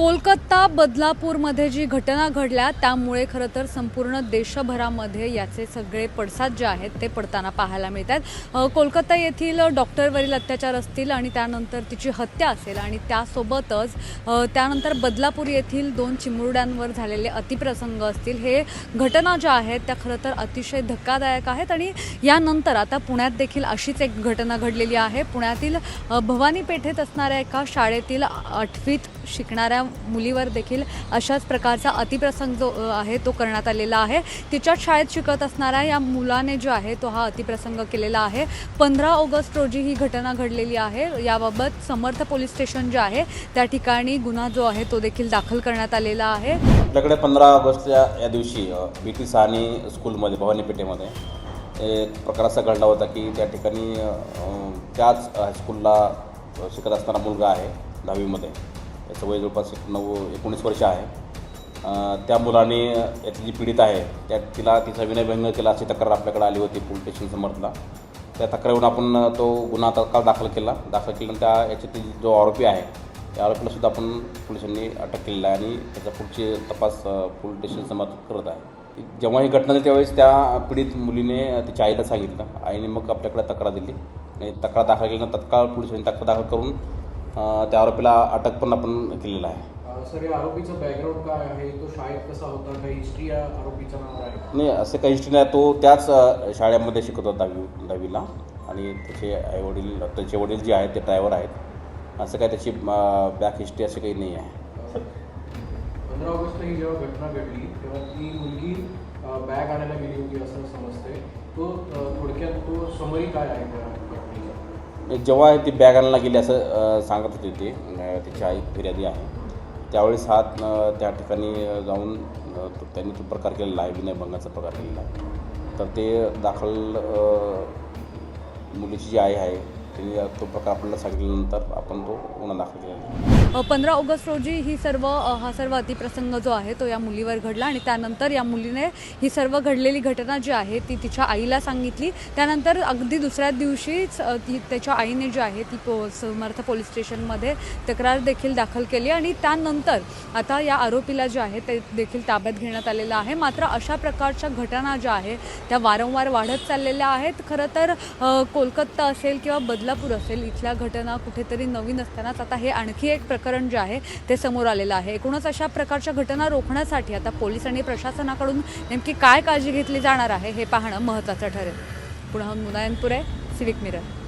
कोलकाता बदलापूरमध्ये जी घटना घडल्या त्यामुळे खरं तर संपूर्ण देशभरामध्ये याचे सगळे पडसाद जे आहेत ते पडताना पाहायला मिळतात आहेत कोलकाता येथील डॉक्टरवरील अत्याचार असतील आणि त्यानंतर तिची हत्या असेल आणि त्यासोबतच त्यानंतर बदलापूर येथील दोन चिमुरड्यांवर झालेले अतिप्रसंग असतील हे घटना ज्या आहेत त्या खरं तर अतिशय धक्कादायक आहेत. आणि यानंतर आता पुण्यात देखील अशीच एक घटना घडलेली आहे. पुण्यातील भवानी पेठेत असणाऱ्या एका शाळेतील आठवीत शिकणाऱ्या मुलीवर देखील अशाच प्रकारचा अतिप्रसंग जो आहे तो करण्यात आलेला आहे. तिच्याच शाळेत शिकत असणाऱ्या या मुलाने जो आहे तो हा अतिप्रसंग केलेला आहे. पंधरा ऑगस्ट रोजी ही घटना घडलेली आहे. याबाबत समर्थ पोलीस स्टेशन जे आहे त्या ठिकाणी गुन्हा जो आहे तो देखील दाखल करण्यात आलेला आहे. आपल्याकडे पंधरा ऑगस्टच्या या दिवशी बी टी सहानी स्कूलमध्ये भवानी पेठेमध्ये एक प्रकार असा घडला होता की त्या ठिकाणी त्याच हायस्कूलला शिकत असणारा मुलगा आहे दहावीमध्ये. त्याचं वय जवळपास एक नऊ एकोणीस वर्ष आहे. त्या मुलाने याची जी पीडित आहे त्या तिला तिचा विनयभंग केला अशी तक्रार आपल्याकडे आली होती पोलीस स्टेशन समर्थला त्या तक्रारीवरून आपण तो गुन्हा तत्काळ दाखल केला. दाखल केल्यानंतर त्या याच्यातील जो आरोपी आहे त्या आरोपीलासुद्धा आपण पोलिसांनी अटक केलेला आहे आणि त्याचा पुढची तपास पोलीस स्टेशन समर्थ करत आहे. जेव्हा ही घटना झाली त्यावेळेस त्या पीडित मुलीने तिच्या आईला सांगितलं. आईने मग आपल्याकडे तक्रार दिली. आणि तक्रार दाखल केल्यानंतर तत्काळ पोलिसांनी तक्रार दाखल करून त्या आरोपीला अटक पण आपण केलेलं आहे. सर या आरोपीचं बॅकग्राऊंड काय आहे? तो शाळेत कसा होता? काही हिस्ट्री या आरोपीचं नाव आहे नाही असं काही हिस्ट्री नाही. तो त्याच शाळेमध्ये शिकत होता दहावी दहावीला. आणि त्याचे आईवडील त्याचे वडील जे आहेत ते ड्रायव्हर आहेत. असं काही त्याची बॅक हिस्ट्री अशी काही नाही आहे. पंधरा ऑगस्टला ही जेव्हा घटना घडली तेव्हा ती मुलगी बॅग आणायला गेली होती असं समजते तो थोडक्यात तो समरी काय आहे? जेव्हा ती बॅग आणायला गेली असं सांगत होती ती तिची आई फिर्यादी आहे. त्यावेळेस हा त्या ठिकाणी जाऊन त्यांनी तो प्रकार केलेला आहे विनयभंगाचा प्रकार केलेला आहे. तर ते दाखल मुलीची जी आई आहे त्यांनी तो प्रकार आपल्याला सांगितल्यानंतर आपण तो गुन्हा दाखल केला पंधरा ऑगस्ट रोजी ही सर्व हा सर्व अतिप्रसंग जो आहे तो या मुलीवर घडला आणि त्यानंतर या मुलीने ही सर्व घडलेली घटना जी आहे ती तिच्या आईला सांगितली. त्यानंतर अगदी दुसऱ्या दिवशीच ती त्याच्या आईने जी आहे ती पो समर्थ पोलीस स्टेशनमध्ये तक्रार देखील दाखल केली आणि त्यानंतर आता या आरोपीला जे आहे ते देखील ताब्यात घेण्यात आलेलं आहे. मात्र अशा प्रकारच्या घटना ज्या आहे त्या वारंवार वाढत चाललेल्या आहेत. खरं तर कोलकाता असेल किंवा कोल्हापूर असेल इथल्या घटना कुठेतरी नवीन असतानाच आता हे आणखी एक प्रकरण जे आहे ते समोर आलेलं आहे. एकूणच अशा प्रकारच्या घटना रोखण्यासाठी आता पोलीस आणि प्रशासनाकडून नेमकी काय काळजी घेतली जाणार आहे हे पाहणं महत्त्वाचं ठरेल. पुण्याहून मुनायनपुरे सिविक मिरर